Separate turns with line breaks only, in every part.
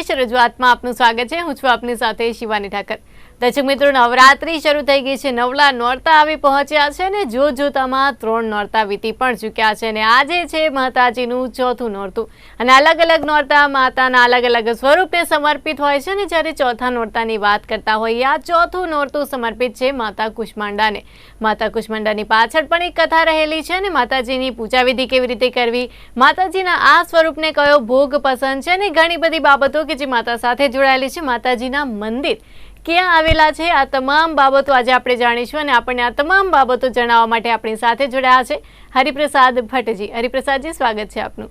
રજૂઆતમાં આપનું સ્વાગત છે. હું છું આપની સાથે શિવાની ઠાકર. દર્શક મિત્રો, નવરાત્રી શરૂ થઈ ગઈ છે. નવલા નોરતા આવી પહોંચ્યા છે ને જો જોતામાં ત્રણ નોરતા વીતી પણ ચૂક્યા છે ને આજે છે માતાજીનું ચોથું નોરતું. અને અલગ અલગ નોરતા માતાના અલગ અલગ સ્વરૂપે સમર્પિત હોય છે ને જ્યારે ચોથા નોરતાની વાત કરતા હોઈએ, આ ચોથું નોરતું સમર્પિત છે માતા કુષ્માંડાને. માતા કુષ્માંડાની પાછળ પણ એક કથા રહેલી છે ને માતાજીની પૂજા વિધિ કેવી રીતે કરવી? માતાજીના આ સ્વરૂપને કયો ભોગ પસંદ છે ને ઘણી બધી બાબતો કે જે માતા સાથે જોડાયેલી છે. માતાજીના મંદિર ક્યાં આવેલા છે? આ તમામ બાબતો આજે આપણે જાણીશું અને આપણને આ તમામ બાબતો જણાવવા માટે આપણી સાથે જોડાયા છે હરિપ્રસાદ ભટ્ટજી. હરિપ્રસાદજી, સ્વાગત છે આપનું.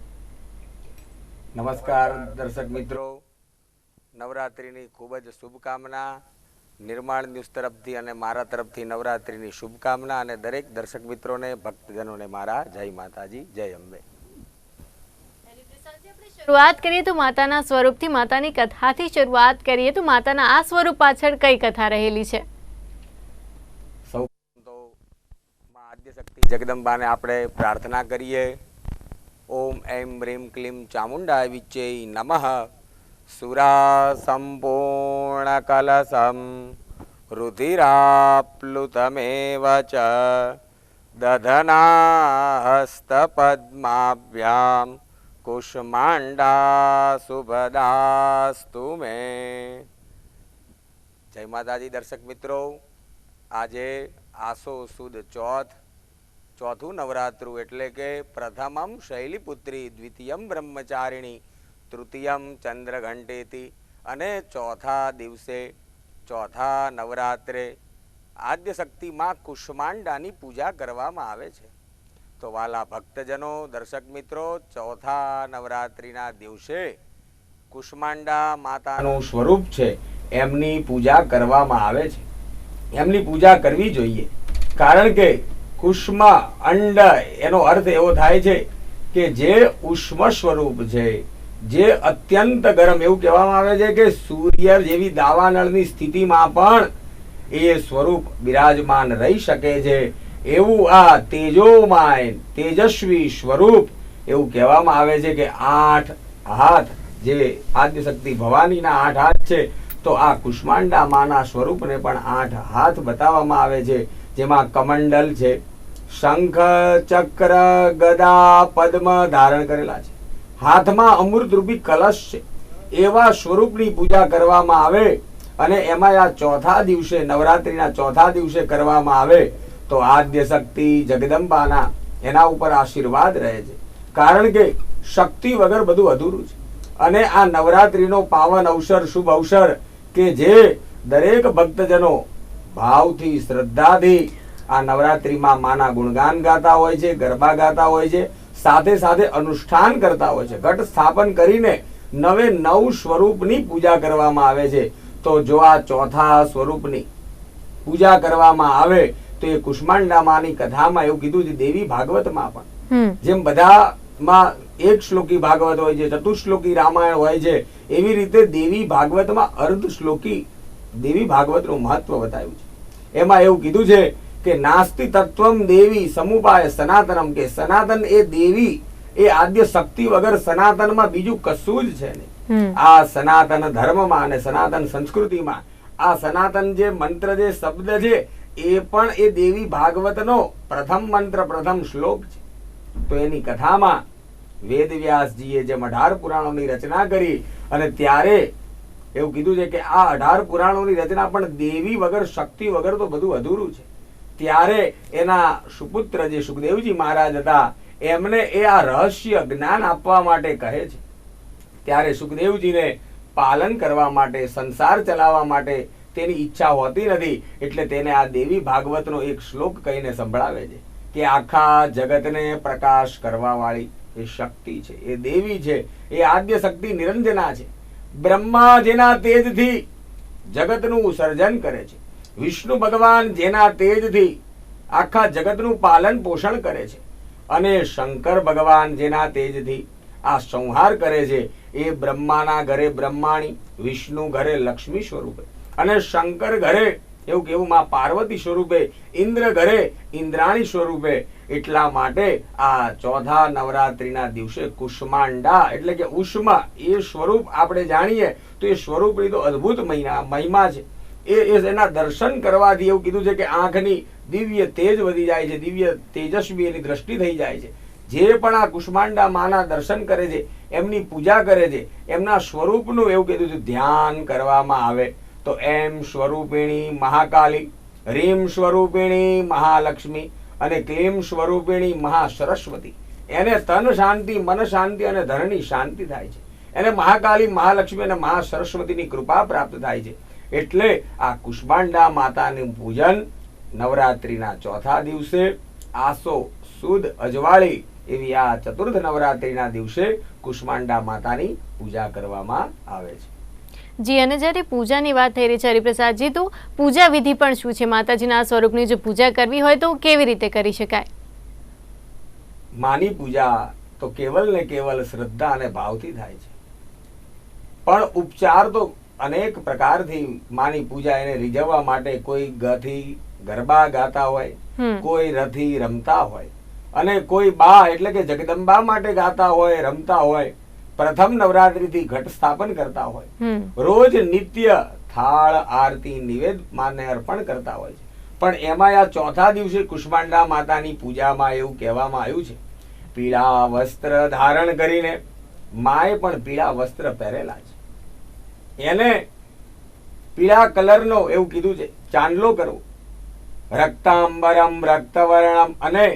નમસ્કાર દર્શક મિત્રો. નવરાત્રિની ખૂબ જ શુભકામના. નિર્માણ ન્યૂઝ તરફથી અને મારા તરફથી નવરાત્રિની શુભકામના અને દરેક દર્શક મિત્રોને, ભક્તજનોને મારા જય માતાજી, જય અંબે.
શરૂઆત કરીએ તો માતાના સ્વરૂપથી, માતાની કથાથી શરૂઆત કરીએ તો માતાના આ સ્વરૂપ પાછળ કઈ કથા રહેલી છે?
જગદંબાને આપણે પ્રાર્થના કરીએ. ઓમ, એમ, રીમ, ક્લીમ, ચામુંડા વિચે નમઃ. સુરા સંપૂર્ણ કલસમ રુધિરાપ્લુતમેવ ચ દધના હસ્તપદ્માભ્યામ કુષ્માંડા શુભદાસ્તુ મે જય માતાજી દર્શક મિત્રો આજે આસો સુદ ચોથ, ચોથું નવરાત્રુ એટલે કે પ્રથમમ શૈલીપુત્રી, દ્વિતીયમ બ્રહ્મચારિણી, તૃતીયમ ચંદ્રઘંટેતી અને ચોથા દિવસે, ચોથા નવરાત્રે આદ્ય શક્તિમાં કુષ્માંડાની પૂજા કરવામાં આવે છે. તો વાલા ભક્તજનો, દર્શક મિત્રો, ચોથા નવરાત્રિના દિવસે કુષ્માંડા માતાનું સ્વરૂપ છે, એમની પૂજા કરવામાં આવે છે. એમની પૂજા કરવી જોઈએ. કારણ કે કુષ્મા અંડ એનો અર્થ એવો થાય છે કે જે ઉષ્મ સ્વરૂપ છે, જે અત્યંત ગરમ એવું કહેવામાં આવે છે કે સૂર્ય જેવી દાવાનળની સ્થિતિમાં પણ એ સ્વરૂપ બિરાજમાન રહી શકે છે. એવું આ તેજોમાય, તેજસ્વી સ્વરૂપ એવું કહેવામાં આવે છે કે આઠ હાથ જે આદ્યશક્તિ ભવાનીના આઠ હાથ છે, તો આ કુષ્માંડા સ્વરૂપને પણ આઠ હાથ બતાવવામાં આવે છે. જેમાં કમંડલ છે, શંખ, ચક્ર, ગદા, પદ્મ ધારણ કરેલા છે. હાથમાં અમૃતરૂપી કલશ છે. એવા સ્વરૂપની પૂજા કરવામાં આવે અને એમાં આ ચોથા દિવસે, નવરાત્રિના ચોથા દિવસે કરવામાં આવે તો આદ્ય શક્તિ જગદંબાના એના ઉપર આશીર્વાદ રહે છે. કારણ કે શક્તિ વગર બધું અધૂરું છે. અને આ નવરાત્રિનો પાવન અવસર, શુભ અવસર કે જે દરેક ભક્તજનો ભાવથી, શ્રદ્ધાથી આ નવરાત્રિમાં માના ગુણગાન ગાતા હોય છે, ગરબા ગાતા હોય છે, સાથે સાથે અનુષ્ઠાન કરતા હોય છે. ઘટ સ્થાપન કરીને નવે નવ સ્વરૂપની પૂજા કરવામાં આવે છે. તો જો આ ચોથા સ્વરૂપની પૂજા કરવામાં આવે તો એ કુષ્માંડામાની કથામાં એવું કીધું છે દેવી ભાગવતમાં પણ. જેમ બધામાં એક શ્લોકી ભાગવત હોય છે ચતુશ્લોકી રામાયણ હોય છે એવી રીતે દેવી ભાગવતમાં અર્ધ શ્લોકી દેવી ભાગવતનું મહત્વ બતાવ્યું છે. એમાં એવું કીધું છે કે નાસ્તિ તત્વમ દેવી સમુપાય સનાતનમ કે સનાતન એ દેવી એ આદ્ય શક્તિ વગર સનાતનમાં બીજું કશું જ છે નહીં. આ સનાતન ધર્મમાં અને સનાતન સંસ્કૃતિમાં આ સનાતન જે મંત્ર જે શબ્દ છે એ પણ એ દેવી ભાગવતનો પ્રથમ મંત્ર, પ્રથમ શ્લોક છે. તો એની કથામાં વેદવ્યાસજીએ જેમ અઢાર પુરાણોની રચના કરી અને ત્યારે એવું કીધું છે કે આ અઢાર પુરાણોની રચના પણ દેવી વગર, શક્તિ વગર તો બધું અધૂરું છે. ત્યારે એના સુપુત્ર જે સુખદેવજી મહારાજ હતા, એમને એ આ રહસ્ય જ્ઞાન આપવા માટે કહે છે. ત્યારે સુખદેવજીને પાલન કરવા માટે, સંસાર ચલાવવા માટે તેની ઈચ્છા હોતી નથી, એટલે તેને આ દેવી ભાગવતનો એક શ્લોક કહીને સંભળાવે છે કે આખા જગતને પ્રકાશ કરવા વાળી એ શક્તિ છે, એ દેવી છે, એ આદ્ય શક્તિ નિરંજના છે. બ્રહ્મા જેના તેજથી જગતનું સર્જન કરે છે, વિષ્ણુ ભગવાન જેના તેજથી આખા જગતનું પાલન પોષણ કરે છે, અને શંકર ભગવાન જેના તેજથી આ સંહાર કરે છે, એ બ્રહ્માના ઘરે બ્રહ્માણી, વિષ્ણુ ઘરે લક્ષ્મી સ્વરૂપે. અને શંકર ઘરે, એવું કેવું, માં પાર્વતી સ્વરૂપે, ઇન્દ્ર ઘરે, ઇન્દ્રાણી સ્વરૂપે. એટલા માટે આ ચોથા નવરાત્રીના દિવસે કુષ્માંડા, એટલે કે ઉષ્મા, એ સ્વરૂપ આપણે જાણીએ, તો એ સ્વરૂપની તો અદ્ભુત મહિના મહિમા છે. એ એના દર્શન કરવાથી એવું કીધું છે કે આંખની દિવ્ય તેજ વધી જાય છે, દિવ્ય તેજસ્વી એની દ્રષ્ટિ થઈ જાય છે. જે પણ આ કુષ્માંડા માના દર્શન કરે છે, એમની પૂજા કરે છે, એમના સ્વરૂપનું એવું કીધું છે, ધ્યાન કરવામાં આવે. તો એમ સ્વરૂપિણી મહાકાલી, રીમ સ્વરૂપિણી મહાલક્ષ્મી અને ક્લીમ સ્વરૂપિણી મહાસરસ્વતી. એને તન શાંતિ, મન શાંતિ અને ધનની શાંતિ થાય છે. એને મહાકાલી, મહાલક્ષ્મી અને મહાસરસ્વતીની કૃપા પ્રાપ્ત થાય છે. એટલે આ કુષ્માંડા માતાનું પૂજન નવરાત્રિના ચોથા દિવસે આસો, સુદ, અજવાળી એવી આ ચતુર્થ નવરાત્રિના દિવસે કુષ્માંડા માતાની પૂજા કરવામાં આવે છે.
જી અને જ્યારે પૂજાની વાત થઈ રહી છે હરિપ્રસાદજી તો પૂજા વિધિ પણ શું છે? માતાજીના સ્વરૂપની જો પૂજા કરવી હોય તો કેવી રીતે કરી શકાય?
માની પૂજા તો કેવલ ને કેવલ શ્રદ્ધા અને ભાવથી થાય છે. પણ ઉપચાર તો અનેક પ્રકારથી માની પૂજા એને રીઝવવા માટે કોઈ ગથી ગરબા ગાતા હોય કોઈ રથી રમતા હોય અને કોઈ બા એટલે કે જગદંબા માટે ગાતા હોય રમતા હોય પ્રથમ નવરાત્રીથી ઘટ સ્થાપન કરતા હોય. રોજ નિત્ય થાળ આરતી નિવેદ માને અર્પણ કરતા હોય છે. પણ એમાં આ ચોથા દિવસે કુષ્માંડા માતાની પૂજામાં એવું કહેવામાં આવ્યું છે. પીળા વસ્ત્ર ધારણ કરીને માએ પણ પીળા વસ્ત્ર પહેરેલા છે. એને પીળા કલરનો એવું કીધું છે ચાંદલો કરવો. રક્તાંબરમ રક્તવર્ણમ અને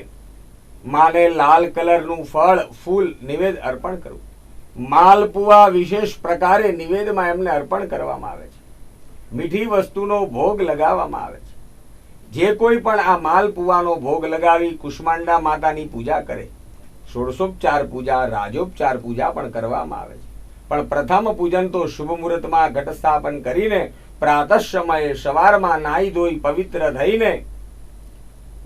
માને લાલ કલરનું ફળ ફૂલ નિવેદ અર્પણ કરવું. માલપુઆ વિશેષ પ્રકારે નિવેદમાં એમને અર્પણ કરવામાં આવે છે. મીઠી વસ્તુનો ભોગ લગાવવામાં આવે છે. જે કોઈ પણ આ માલપુવાનો ભોગ લગાવી કુષ્માંડા માતાની પૂજા કરે. ષોડશોપચાર પૂજા, રાજોપચાર પૂજા પણ કરવામાં આવે છે. પણ પ્રથમ પૂજન તો શુભ મુહૂર્તમાં ઘટ સ્થાપન કરીને પ્રાતઃ સમયે સવારમાં નાહી ધોઈ પવિત્ર થઈને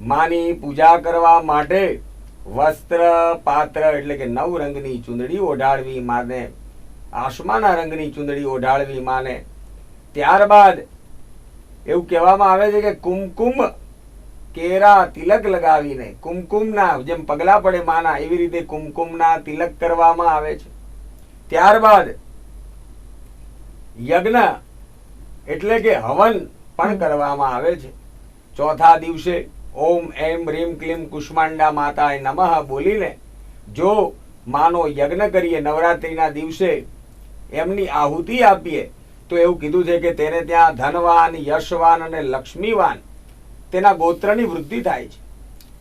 માની પૂજા કરવા માટે વસ્ત્ર, પાત્ર એટલે કે નવ રંગની ચૂંદડી ઓઢાળવી માને, આસમાના રંગની ચૂંદડી ઓઢાળવી માને. ત્યારબાદ એવું કહેવામાં આવે છે કે કુમકુમ, કેરા, તિલક લગાવીને, કુમકુમના જેમ પગલા પડે માના, એવી રીતે કુમકુમના તિલક કરવામાં આવે છે. ત્યારબાદ યજ્ઞ એટલે કે હવન પણ કરવામાં આવે છે. ચોથા દિવસે ઓમ એમ રીમ ક્લીમ કુષ્માંડા માતાએ નમઃ બોલીને જો માનો યજ્ઞ કરીએ નવરાત્રિના દિવસે, એમની આહુતિ આપીએ, તો એવું કીધું છે કે તેને ત્યાં ધનવાન, યશવાન અને લક્ષ્મીવાન તેના ગોત્રની વૃદ્ધિ થાય છે.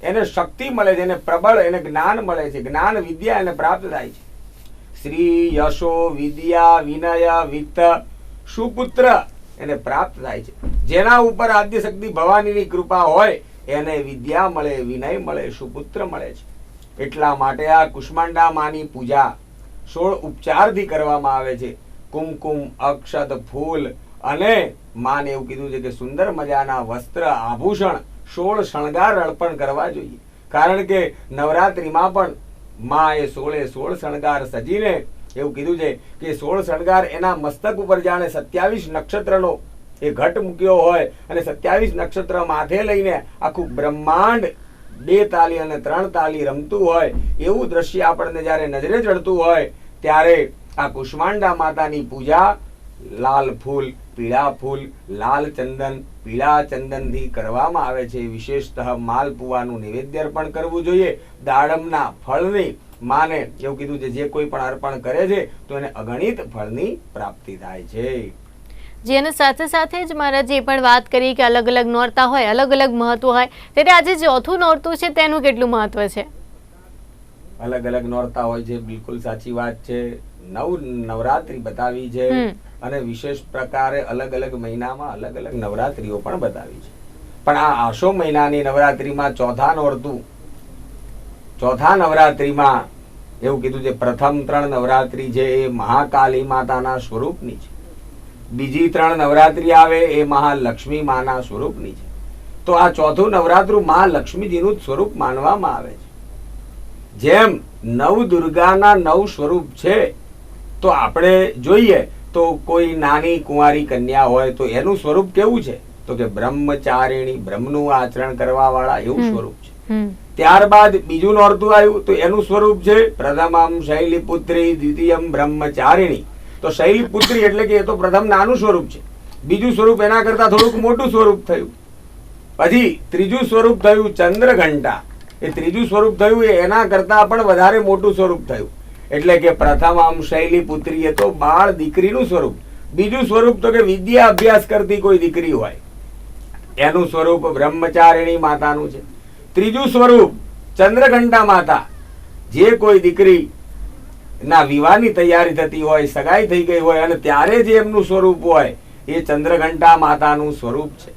એને શક્તિ મળે છે, એને પ્રબળ, એને જ્ઞાન મળે છે, જ્ઞાન વિદ્યા એને પ્રાપ્ત થાય છે. શ્રી યશો, વિદ્યા, વિનય, વિત્ત, સુપુત્ર એને પ્રાપ્ત થાય છે. જેના ઉપર આદ્યશક્તિ ભવાનીની કૃપા હોય એને વિદ્યા મળે, વિનય મળે, સુપુત્ર મળે છે. એટલા માટે આ કુષ્માંડા પૂજા સોળ ઉપચારથી કરવામાં આવે છે. કુમકુમ, અક્ષત, ફૂલ અને માને એવું કીધું છે કે સુંદર મજાના વસ્ત્ર આભૂષણ, સોળ શણગાર અર્પણ કરવા જોઈએ. કારણ કે નવરાત્રિમાં પણ માં એ સોળે સોળ શણગાર સજીને એવું કીધું છે કે સોળ શણગાર એના મસ્તક ઉપર જાણે સત્યાવીસ નક્ષત્રનો એ ઘટ મૂક્યો હોય અને સત્યાવીસ નક્ષત્ર માથે લઈને આખું બ્રહ્માંડ બે તાલી અને ત્રણ તાલી રમતું હોય, એવું દ્રશ્ય આપણને જ્યારે નજરે ચડતું હોય, ત્યારે આ કુષ્માંડા માતાની પૂજા લાલ ફૂલ, પીળા ફૂલ, લાલ ચંદન, પીળા ચંદનથી કરવામાં આવે છે. વિશેષતઃ માલપુવાનું નૈવેદ્ય અર્પણ કરવું જોઈએ. દાડમના ફળની માને એવું કીધું છે, જે કોઈ પણ અર્પણ કરે છે, તો એને અગણિત ફળની પ્રાપ્તિ થાય છે.
જી અને સાથે સાથે જ મારા જે પણ વાત કરી કે અલગ અલગ નોરતા હોય અલગ અલગ મહત્વ હોય. ત્યારે આજે ચોથું નોરતું છે તેનું કેટલું મહત્વ છે?
અલગ અલગ નોરતા હોય છે બિલકુલ સાચી વાત છે. નવ નવરાત્રી બતાવી છે અને વિશેષ પ્રકારે અલગ અલગ મહિનામાં અલગ અલગ નવરાત્રીઓ પણ બતાવી છે. પણ આ આશો મહિનાની નવરાત્રીમાં ચોથા નોરતું ચોથા નવરાત્રીમાં એવું કીધું છે પ્રથમ ત્રણ નવરાત્રી છે એ મહાકાલી માતાના સ્વરૂપની છે. બીજી ત્રણ નવરાત્રી આવે એ મહાલક્ષ્મી માના સ્વરૂપની છે. તો આ ચોથું નવરાત્રું મહાલક્ષ્મીજીનું જ સ્વરૂપ માનવામાં આવે છે. જેમ નવ દુર્ગાના નવ સ્વરૂપ છે તો આપણે જોઈએ તો કોઈ નાની કુંવારી કન્યા હોય તો એનું સ્વરૂપ કેવું છે? તો કે બ્રહ્મચારિણી બ્રહ્મનું આચરણ કરવા વાળા એવું સ્વરૂપ છે. ત્યારબાદ બીજું નોરતું આવ્યું તો એનું સ્વરૂપ છે પ્રથમમ શૈલીપુત્રી દ્વિતીયમ બ્રહ્મચારિણી. તો શૈલીપુત્રી એટલે કે એ તો પ્રથમ નાનું સ્વરૂપ છે. બીજું સ્વરૂપ એના કરતા થોડુંક મોટું સ્વરૂપ થયું. પછી ત્રીજું સ્વરૂપ થયું ચંદ્રઘંટા. એ ત્રીજું સ્વરૂપ થયું એ એના કરતા પણ વધારે મોટું સ્વરૂપ થયું. એટલે કે પ્રથમ આમ શૈલીપુત્રી એ તો બાળ દીકરીનું સ્વરૂપ. બીજું સ્વરૂપ તો કે વિદ્યા અભ્યાસ કરતી કોઈ દીકરી હોય. એનું સ્વરૂપ બ્રહ્મચારિણી માતાનું છે. ત્રીજું સ્વરૂપ ચંદ્રઘંટા માતા. જે કોઈ દીકરી ના, વિવાહની તૈયારી થતી હોય, સગાઈ થઈ ગઈ હોય અને ત્યારે જે એમનું સ્વરૂપ હોય, એ ચંદ્રઘંટા માતાનું સ્વરૂપ છે.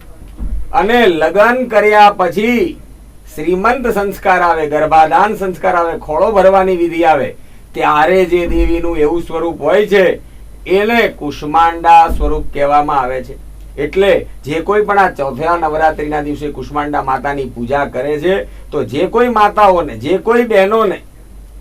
અને લગ્ન કર્યા પછી શ્રીમંત સંસ્કાર આવે ગર્ભાદાન સંસ્કાર આવે, ખોળો ભરવાની વિધિ આવે, ત્યારે જે દેવીનું એવું સ્વરૂપ હોય છે, એને કુષ્માંડા સ્વરૂપ કહેવામાં આવે છે. એટલે જે કોઈ પણ આ ચોથા નવરાત્રીના દિવસે કુષ્માંડા માતાની પૂજા કરે છે, તો જે કોઈ માતાઓને, જે કોઈ બહેનોને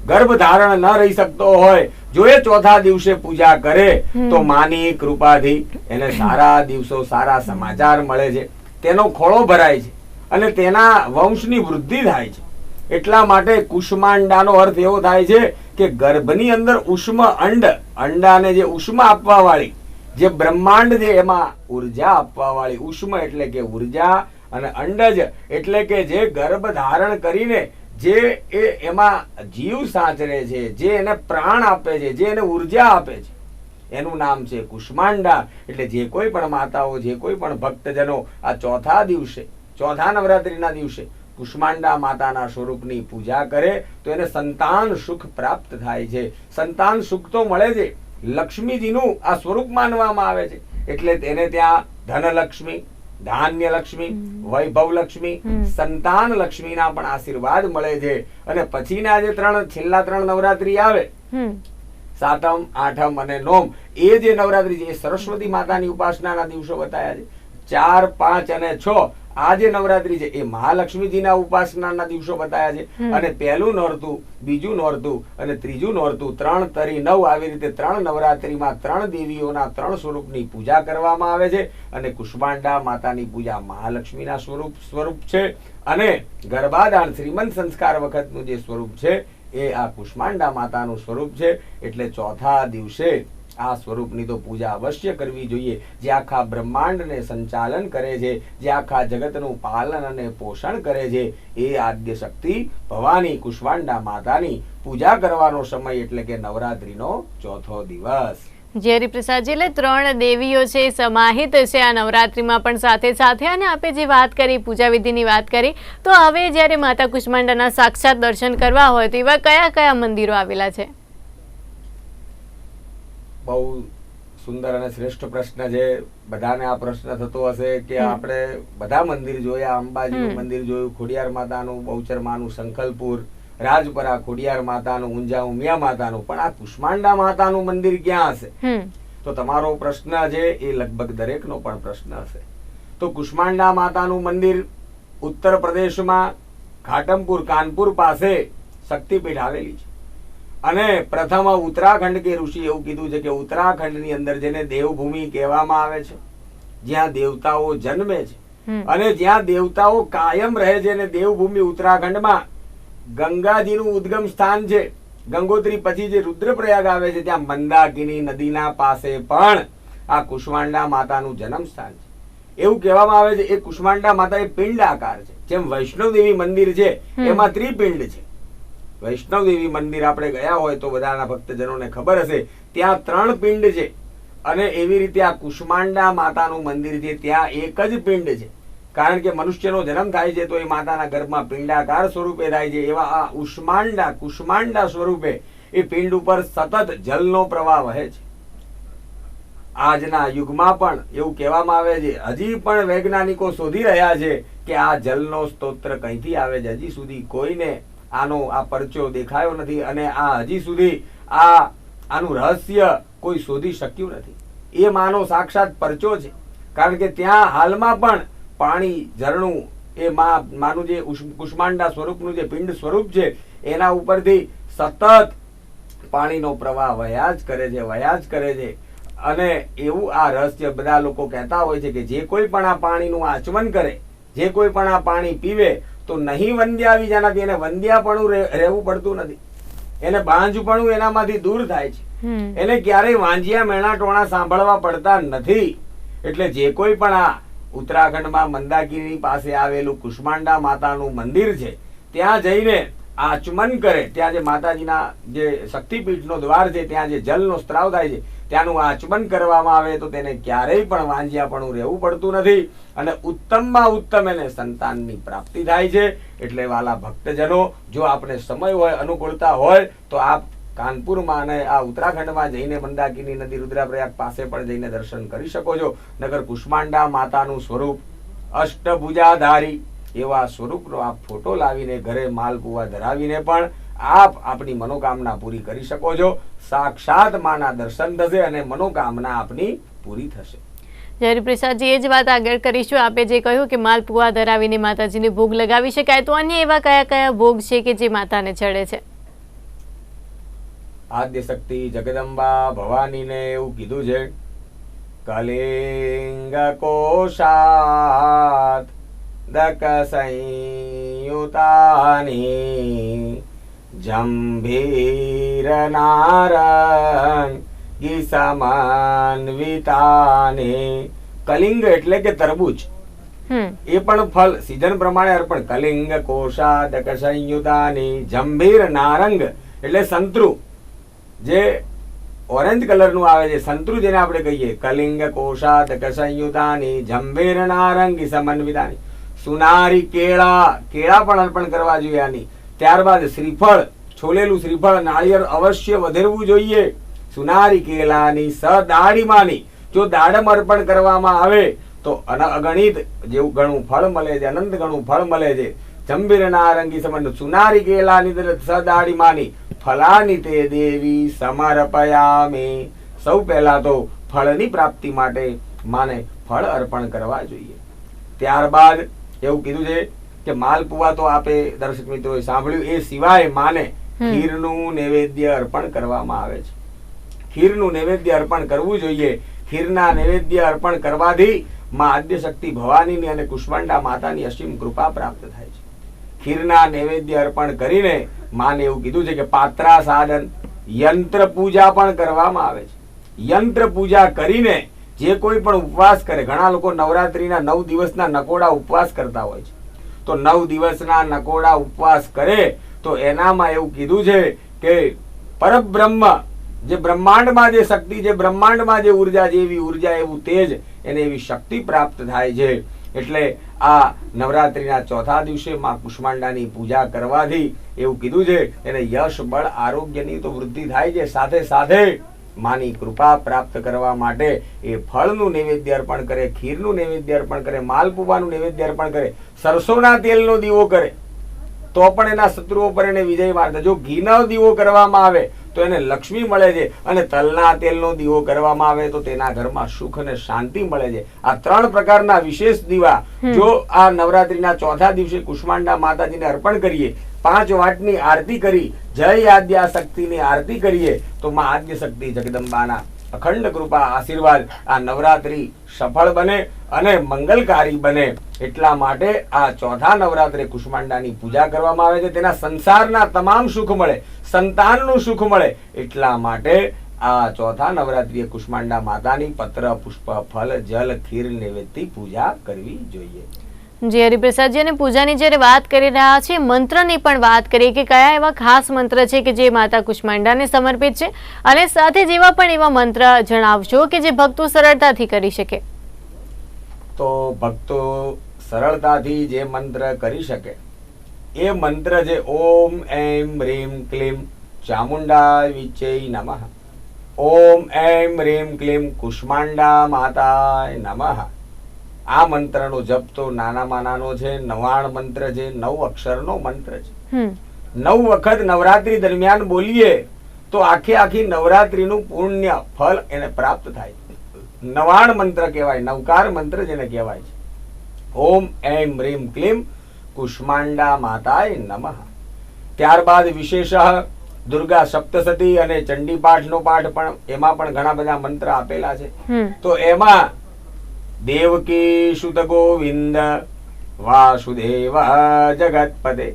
ગર્ભ ધારણ ન રહી શકતો હોય જો એ ચોથા દિવસે પૂજા કરે તો માની કૃપાથી એને સારા દિવસો સારા સમાચાર મળે છે. તેનો ખોળો ભરાય છે અને તેના વંશની વૃદ્ધિ થાય છે. એટલા માટે કુષ્માંડાનો અર્થ એવો થાય છે કે ગર્ભની અંદર ઉષ્મ અંડ અંડાને જે ઉષ્મ આપવા વાળી જે બ્રહ્માંડ છે એમાં ઊર્જા આપવા વાળી ઉષ્મ એટલે કે ઊર્જા અને અંડજ એટલે કે જે ગર્ભ ધારણ કરીને જે એ એમાં જીવ સાચરે છે, જે એને પ્રાણ આપે છે, જે એને ઊર્જા આપે છે. એનું નામ છે કુષ્માંડા. એટલે જે કોઈ પણ માતાઓ, જે કોઈ પણ ભક્તજનો આ ચોથા દિવસે, ચોથા નવરાત્રિના દિવસે કુષ્માંડા માતાના સ્વરૂપની પૂજા કરે, તો એને સંતાન સુખ પ્રાપ્ત થાય છે. સંતાન સુખ તો મળે છે. લક્ષ્મીજીનું આ સ્વરૂપ માનવામાં આવે છે. એટલે તેને ત્યાં ધનલક્ષ્મી ધાન્ય લક્ષ્મી વૈભવ લક્ષ્મી. સંતાન લક્ષ્મીના પણ આશીર્વાદ મળે છે. અને પછીના જે ત્રણ છેલ્લા ત્રણ નવરાત્રી આવે સાતમ આઠમ અને નોમ એ જે નવરાત્રી છે એ સરસ્વતી માતાની ઉપાસનાના દિવસો બતાવ્યા છે. ચાર પાંચ અને છ આ જે નવરાત્રી છે એ મહાલક્ષ્મીજીના ઉપાસનાના દિવસો બતાવ્યા છે. અને પહેલું નોરતું બીજું નોરતું અને ત્રીજું નોરતું ત્રણ તરી નવ આવી રીતે ત્રણ નવરાત્રીમાં ત્રણ દેવીઓના ત્રણ સ્વરૂપની પૂજા કરવામાં આવે છે. અને કુષ્માંડા માતાની પૂજા મહાલક્ષ્મીના સ્વરૂપ સ્વરૂપ છે. અને ગર્ભાધાન શ્રીમંત સંસ્કાર વખતનું જે સ્વરૂપ છે એ આ કુષ્માંડા માતાનું સ્વરૂપ છે. એટલે ચોથા દિવસે આ સ્વરૂપની તો પૂજા અવશ્ય કરવી જોઈએ. જે આખા બ્રહ્માંડને સંચાલન કરે છે, જે આખા જગતનું પાલન અને પોષણ કરે છે, એ આદ્ય શક્તિ ભવાની કુષ્માંડા માતાની પૂજા કરવાનો સમય એટલે કે નવરાત્રીનો ચોથો દિવસ.
જે હરિપ્રસાદજી, એટલે ત્રણ દેવીઓ છે સમાહિત છે આ નવરાત્રિમાં પણ સાથે સાથે. અને આપે જે વાત કરી પૂજા વિધિની વાત કરી, તો હવે જ્યારે માતા કુષ્માંડાના સાક્ષાત દર્શન કરવા હોય તો એવા કયા કયા મંદિરો આવેલા છે?
બહુ સુંદર અને શ્રેષ્ઠ પ્રશ્ન છે. બધાને આ પ્રશ્ન થતો હશે કે આપણે બધા મંદિર જોયા અંબાજીનું. મંદિર જોયું ખોડિયાર માતાનું બહુચરમાનું સંકલપુર રાજપરા ખોડિયાર માતાનું ઊંઝા ઉમિયા માતાનું પણ આ કુષ્માંડા માતાનું મંદિર ક્યાં હશે? તો તમારો પ્રશ્ન છે એ લગભગ દરેકનો પણ પ્રશ્ન હશે. તો કુષ્માંડા માતાનું મંદિર ઉત્તર પ્રદેશમાં ઘાટમપુર કાનપુર પાસે શક્તિપીઠ આવેલી છે. અને પ્રથમ ઉત્તરાખંડ કે ઋષિ એવું કીધું છે કે ઉત્તરાખંડની અંદર જેને દેવભૂમિ કહેવામાં આવે છે જ્યાં દેવતાઓ જન્મે છે. અને જ્યાં દેવતાઓ કાયમ રહે છે અને દેવભૂમિ ઉત્તરાખંડમાં ગંગાજીનું ઉદ્ગમ સ્થાન છે ગંગોત્રી પછી જે રુદ્રપ્રયાગ આવે છે ત્યાં મંદાકિની નદીના પાસે પણ આ કુષ્માંડા માતાનું જન્મ સ્થાન છે. એવું કહેવામાં આવે છે એ કુષ્માંડા માતા એ પિંડ આકાર છે. જેમ વૈષ્ણવ દેવી મંદિર છે એમાં ત્રિપિંડ છે. વૈષ્ણવ દેવી મંદિર આપણે ગયા હોય તો બધાના ભક્તજનોને ખબર હશે, ત્યાં ત્રણ પિંડ છે. અને એવી રીતે આ કુષ્માંડા માતાનું મંદિર છે, ત્યાં એક જ પિંડ છે. કારણ કે મનુષ્યનો જન્મ થાય છે તો એ માતાના ગર્ભમાં પિંડાકાર સ્વરૂપે થાય છે. એવા આ ઉષ્માંડા, કુષ્માંડા સ્વરૂપે એ પિંડ ઉપર સતત જલનો પ્રવાહ વહે છે. આજના યુગમાં પણ એવું કહેવામાં આવે છે, હજી પણ વૈજ્ઞાનિકો શોધી રહ્યા છે કે આ જલનો સ્તોત્ર કંઈથી આવે છે? હજી સુધી કોઈને આનો આ પરચો દેખાયો નથી અને આ હજી સુધી આ આનું રહસ્ય કોઈ શોધી શક્યું નથી. એ માનો સાક્ષાત પરચો છે. કારણ કે ત્યાં હાલમાં પણ પાણી ઝરણું એ મા માનું જે કુષ્માંડા સ્વરૂપનું જે પિંડ સ્વરૂપ છે, એના ઉપરથી સતત પાણીનો પ્રવાહ વયા જ કરે છે વયા જ કરે છે. અને એવું આ રહસ્ય બધા લોકો કહેતા હોય છે કે જે કોઈ પણ આ પાણીનું આચમન કરે, જે કોઈ પણ આ પાણી પીવે તો નહીં વંદ્યા આવી જેનાથી એને વંદ્યાપણું રહેવું પડતું નથી. એને બાંજપણું એનામાંથી દૂર થાય છે. એને ક્યારેય વાંજિયા મેણા ટોણા સાંભળવા પડતા નથી. એટલે જે કોઈ પણ આ ઉત્તરાખંડમાં મંદાકિની પાસે આવેલું કુષ્માંડા માતાનું મંદિર છે ત્યાં જઈને આચમન કરે, ત્યાં જે માતાજીના જે શક્તિપીઠનો દ્વાર છે, ત્યાં જે જલનો સ્ત્રાવ થાય છે, ત્યાંનું આચમન કરવામાં આવે તો તેને ક્યારેય પણ વાંજિયાપણું રહેવું પડતું નથી અને ઉત્તમમાં ઉત્તમ એને સંતાનની પ્રાપ્તિ થાય છે. એટલે વાલા ભક્તજનો, જો આપણે સમય હોય, અનુકૂળતા હોય, તો આપ કાનપુરમાં અને આ ઉત્તરાખંડમાં જઈને મંદાકિની નદી રુદ્રપ્રયાગ પાસે પણ જઈને દર્શન કરી શકો છો. નગર કુષ્માંડા માતાનું સ્વરૂપ અષ્ટભુજાધારી એવા સ્વરૂપનો આપ ફોટો લાવીને ઘરે માલપુવા ધરાવીને પણ આપ આપણી મનોકામના પૂરી કરી શકો છો. સાક્ષાત માના દર્શન થશે અને મનોકામના આપની પૂરી થશે.
જય હરિપ્રસાદજી એ જ વાત આગળ કરીશું. આપે જે કહ્યું કે માલપુઆ ધરાવીને માતાજીને ભોગ લગાવી શકાય તો અન્ય એવા કયા કયા ભોગ છે કે જે માતાને ચડે છે?
આદ્ય શક્તિ જગદંબા ભવાનીને એવું કીધું છે કલિંગ કોશાત દક સંયુતાની જંભીર નારંગ સમાન્વિતાને કલિંગ એટલે કે તરબૂચ। એ પણ ફળ સીઝન પ્રમાણે અર્પણ। કલિંગ કોષાદક સંયુતાની જંભીર નારંગ એટલે સંતરુ। જે ઓરેન્જ કલરનું આવે છે સંતરુ જેને આપણે કહીએ કલિંગ કોષાદક સંયુતાની જંભીર નારંગી સમન્વિતાની સુનારી કેળા કેળા પણ અર્પણ કરવા જોઈએ આની. ત્યારબાદ શ્રીફળ, છોલેલું શ્રીફળ, નાળિયેર અવશ્ય વધેરવું જોઈએ. સુનારી કેળાની સદાળીમાની જો દાડમ અર્પણ કરવામાં આવે, તો અગણિત જેવું ઘણું ફળ મળે છે, અનંત ઘણું ફળ મળે છે. જંબીર નારંગી સંબંધ, સુનારી કેલાની સદાડી માની ફલાની તે દેવી સમર્પયામે. સૌ પહેલા તો ફળની પ્રાપ્તિ માટે માને ફળ અર્પણ કરવા જોઈએ. ત્યારબાદ એવું કીધું છે કે માલપુવા તો આપે દર્શક મિત્રો સાંભળ્યું. એ સિવાય માને ખીરનું નૈવેદ્ય અર્પણ કરવામાં આવે છે. ખીરનું નૈવેદ્ય અર્પણ કરવું જોઈએ. ખીરના નૈવેદ્ય અર્પણ કરવાથી માં આદ્ય શક્તિ ભવાનીની અને કુષ્માંડા માતાની અસીમ કૃપા પ્રાપ્ત થાય છે. ખીરના નૈવેદ્ય અર્પણ કરીને માને એવું કીધું છે કે પાત્રા સાધન યંત્ર પૂજા પણ કરવામાં આવે છે. યંત્ર પૂજા કરીને જે કોઈ પણ ઉપવાસ કરે, ઘણા લોકો નવરાત્રીના નવ દિવસના નકોડા ઉપવાસ કરતા હોય છે. તો નવ દિવસના નકોડા ઉપવાસ કરે, તો એનામાં એવું કીધું છે કે પરબ્રહ્મ, જે બ્રહ્માંડમાં જે શક્તિ છે, બ્રહ્માંડમાં જે ઊર્જા જેવી ઊર્જા, એવું તેજ, એને એવી શક્તિ પ્રાપ્ત થાય છે. એટલે આ નવરાત્રીના ચોથા દિવસે માં કુષ્માંડાની પૂજા કરવાથી એવું કીધું છે, એને યશ, બળ, આરોગ્યની તો વૃદ્ધિ થાય છે સાથે સાથે માની કૃપા પ્રાપ્ત કરવા માટે એ ફળનું નૈવેદ્ય અર્પણ કરે ખીરનું નૈવેદ્ય અર્પણ કરે માલપુવાનું નૈવેદ્ય અર્પણ કરે સરસોના તેલનો દીવો કરે તો પણ એના શત્રુઓ પર એને વિજય મારતા જો ઘીનો દીવો કરવામાં આવે તો એને લક્ષ્મી મળે છે અને તલના તેલનો દીવો કરવામાં આવે તો તેના ઘરમાં સુખ અને શાંતિ મળે છે. આ ત્રણ પ્રકારના વિશેષ દીવા. જો આ નવરાત્રીના ચોથા દિવસે કુષ્માંડા માતાજીને અર્પણ કરીએ પાંચ વાટની આરતી કરી, જય આદ્યા શક્તિની આરતી કરીએ, તો માં આદ્ય શક્તિ જગદંબાના અખંડ કૃપા આશીર્વાદ, આ નવરાત્રી સફળ બને અને મંગલકારી બને. એટલા માટે આ ચોથા નવરાત્રે કુષ્માંડાની પૂજા કરવામાં આવે છે. તેના સંસારના તમામ સુખ મળે, સંતાનનું સુખ મળે. એટલા માટે આ ચોથા નવરાત્રીએ કુષ્માંડા માતાની પત્ર, પુષ્પ, ફલ, જલ, ખીર નૈવેદ્યથી પૂજા કરવી જોઈએ.
જી હરિપ્રસાદજી, અને પૂજાની જ્યારે વાત કરી રહ્યા છે મંત્રની પણ વાત કરીએ કે કયા એવા ખાસ મંત્ર છે કે જે માતા કુષ્માંડાને સમર્પિત છે? અને સાથે જેવા પણ એવા મંત્ર જણાવશો કે જે ભક્તો સરળતાથી કરી શકે.
તો ભક્તો સરળતાથી જે મંત્ર કરી શકે, એ મંત્ર છે ઓમ, એમ, રીમ, ક્લીમ ચામુંડા વિચય નમઃ. ઓમ, એમ, રીમ, ક્લીમ, કુષ્માંડા માતાય નમઃ. આ મંત્રનો જપ તો નાનામાં નાનો છે નવાણ મંત્ર છે નવ અક્ષરનો મંત્ર છે. નવ વખત નવરાત્રી દરમિયાન બોલીએ તો આખી આખી નવરાત્રીનું પુણ્ય ફળ એને પ્રાપ્ત થાય. નવાણ મંત્ર કહેવાય નવકાર મંત્ર જેને કહેવાય છે. ઓમ એમ રીમ ક્લીમ કુષ્માંડા માતાય નમઃ. ત્યારબાદ વિશેષ દુર્ગા સપ્તસતી અને ચંડી પાઠનો પાઠ પણ એમાં પણ ઘણા બધા મંત્ર આપેલા છે. તો એમાં દેવકી ગોવિંદ, વાસુદેવ, જગતપદે.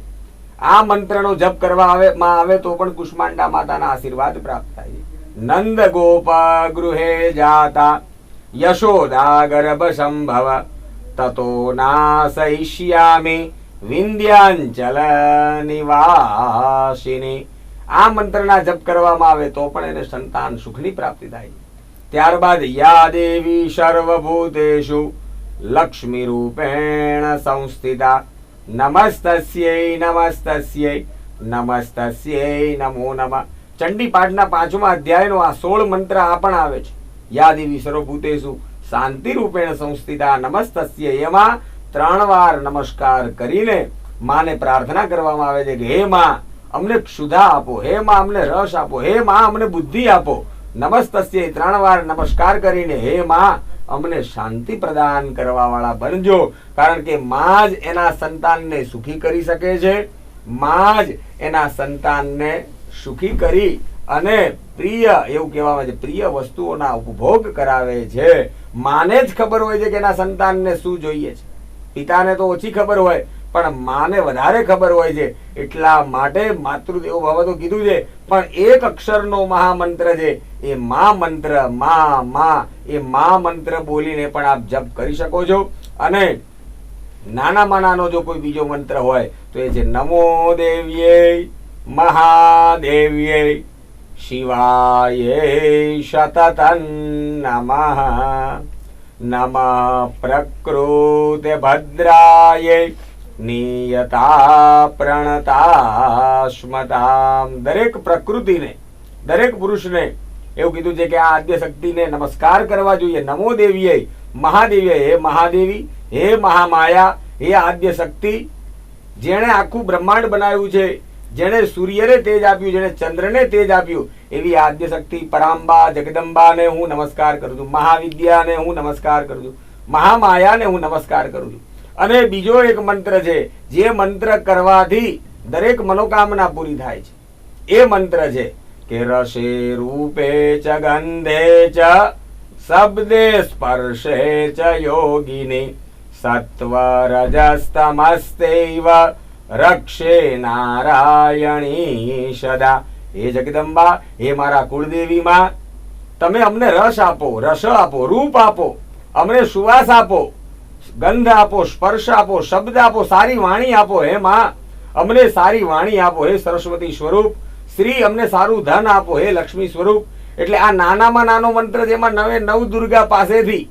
આ મંત્રનો જપ કરવા આવે તો પણ કુષ્માંડા માતાના આશીર્વાદ પ્રાપ્ત થાય. નંદ ગોપ ગૃહે જાતા યશોદા ગર્ભ સંભવ તતો નાશયિષ્યામિ, વિંધ્યાંચલ નિવાસિની. આ મંત્રના જપ કરવામાં આવે તો પણ એને સંતાન સુખની પ્રાપ્તિ થાય. ત્યારબાદ યા દેવી સર્વભૂતેષુ લક્ષ્મી રૂપેણ સંસ્થિતા. નમસ્તસ્યૈ નમસ્તસ્યૈ નમસ્તસ્યૈ નમો નમ. ચંડી પાઠના પાંચમા અધ્યાયનો આ સોળ મંત્ર આ પણ આવે છે. યા દેવી સર્વભૂતેષુ શાંતિ રૂપેણ સંસ્થિતા. નમસ્તસ્ય એમાં ત્રણ વાર નમસ્કાર કરીને માને પ્રાર્થના કરવામાં આવે છે કે, હે માં, અમને ક્ષુધા આપો, હે માં, અમને રસ આપો, હે માં, અમને બુદ્ધિ આપો. નમસ્તસ્ય ત્રણ વાર નમસ્કાર કરીને હે માં, અમને શાંતિ પ્રદાન કરવા વાળા બનજો. કારણ કે માં જ એના સંતાનને સુખી કરી શકે છે. માં જ એના સંતાનને સુખી કરી અને પ્રિય, એવું કહેવામાં છે, પ્રિય વસ્તુઓના ઉપભોગ કરાવે છે. માને જ ખબર હોય છે કે એના સંતાનને શું જોઈએ છે. પિતાને તો ઓછી ખબર હોય પણ માને વધારે ખબર હોય છે. એટલા માટે માતૃદેવો ભવ તો કીધું છે, પણ એક અક્ષરનો મહામંત્ર છે. એ મા મંત્ર મા મા, એ મા મંત્ર બોલીને પણ આપ જપ કરી શકો છો. અને નાનામાં નાનો જો કોઈ બીજો મંત્ર હોય, તો એ છે, નમો દેવીએ મહાદેવ્યે શિવાય સતત નમઃ નમઃ પ્રકૃતે ભદ્રાય નિયતા પ્રણતાસ્મતામ દરેક પ્રકૃતિને, દરેક પુરુષને એવું કીધું છે કે આ આદ્ય શક્તિને નમસ્કાર કરવા જોઈએ. નમો દેવીએ, મહાદેવીએ, હે મહાદેવી, હે મહામાયા, હે આદ્ય શક્તિ. જેણે આખું બ્રહ્માંડ બનાવ્યું છે, જેણે સૂર્યને તેજ આપ્યું, જેણે ચંદ્રને તેજ આપ્યું, એવી આદ્ય શક્તિ પરાંબા, જગદંબાને હું નમસ્કાર કરું છું. મહાવિદ્યાને હું નમસ્કાર કરું છું. મહામાયાને હું નમસ્કાર કરું છું. અને બીજો એક મંત્ર છે, જે મંત્ર કરવાથી દરેક મનોકામના પૂરી થાય છે. એ મંત્ર છે કે રસે રૂપે ચ ગંધે ચ, શબ્દે સ્પર્શે ચ યોગિની સત્વ રજસ્તમસ્તૈવ રક્ષે નારાયણી સદા. હે જગદંબા હે મારા કુળદેવીમાં તમે અમને રસ આપો રસ આપો, રૂપ આપો, અમને સુવાસ આપો. ગંધ આપો, સ્પર્શ આપો, શબ્દ આપો, સારી વાણી આપો, હે માં. અમને સારી વાણી આપો, હે સરસ્વતી સ્વરૂપ. શ્રી અમને સારું ધન આપો, હે લક્ષ્મી સ્વરૂપ. એટલે આ નાનામાં નાનો મંત્ર જેમાં નવે નવ દુર્ગા પાસેથી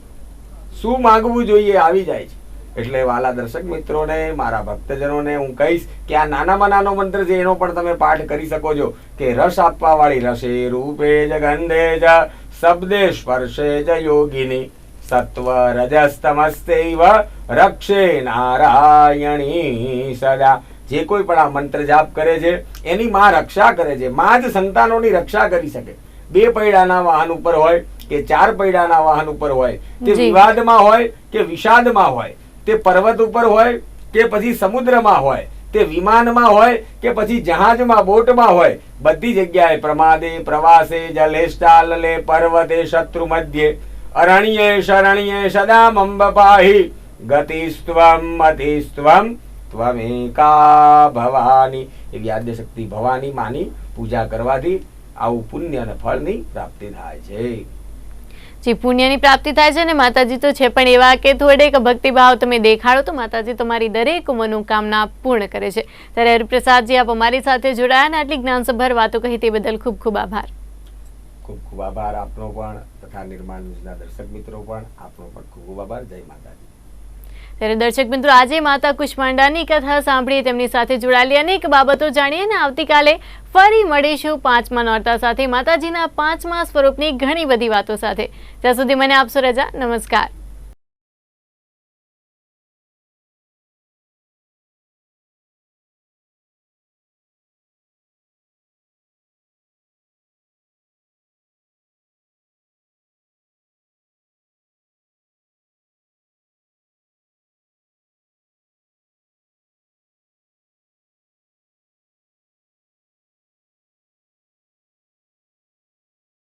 શું માગવું જોઈએ, આવી જાય છે. એટલે વાલા દર્શક મિત્રોને, મારા ભક્તજનોને હું કહીશ કે આ નાનામાં નાનો મંત્ર છે, એનો પણ તમે પાઠ કરી શકો છો કે રસ આપવા વાળી રસે, રૂપે જ ગંધે જ, શબ્દે સ્પર્શે જ યોગિની. સત્વ રજસ્તમસ્તૈવ રક્ષે નારાયણી સદા જે કોઈ પણ આ મંત્ર જાપ કરે છે એની માં રક્ષા કરે છે માં જ સંતાનોની રક્ષા કરી શકે। બે પૈડાના વાહન ઉપર હોય કે ચાર પૈડાના વાહન ઉપર હોય તે વિવાદમાં હોય કે વિષાદમાં હોય તે પર્વત ઉપર હોય કે પછી સમુદ્રમાં હોય તે વિમાનમાં હોય કે પછી જહાજમાં બોટમાં હોય બધી જગ્યાએ પ્રમાદે પ્રવાસે જલેષ્ટા લલે પર્વતે શત્રુ મધ્યે। અરણ્યે શરણ્યે સદા મંબ પાહી. ગતિસ્ત્વમ મતિસ્ત્વમ ત્વમેકા ભવાની. એવી આદ્ય શક્તિ ભવાની માની પૂજા કરવાથી આવું પુણ્ય અને ફળની પ્રાપ્તિ થાય છે.
જી પુણ્યની પ્રાપ્તિ થાય છે ને માતાજી તો છે પણ એવા કે થોડેક ભક્તિભાવ તમે દેખાડો તો માતાજી તમારી દરેક મનોકામના પૂર્ણ કરે છે. ત્યારે હરિપ્રસાદજી આપ અમારી સાથે જોડાયા અને આટલી જ્ઞાનસભર વાતો કહી તે બદલ ખૂબ ખૂબ આભાર.
ખૂબ ખૂબ આભાર આપનો પણ, તથા નિર્માણ ન્યૂઝના દર્શક મિત્રો પણ, આપનો પણ ખૂબ ખૂબ આભાર. જય માતાજી.
ત્યારે દર્શક મિત્રો, આજે માતા કુષ્માંડાની કથા સાંભળી તેમની સાથે જોડાયેલી અનેક બાબતો જાણીએ અને આવતીકાલે ફરી મળીશું પાંચમા નોરતા સાથે. માતાજીના પાંચમા સ્વરૂપની ઘણી બધી વાતો સાથે. ત્યાં સુધી મને આપશો રજા. નમસ્કાર.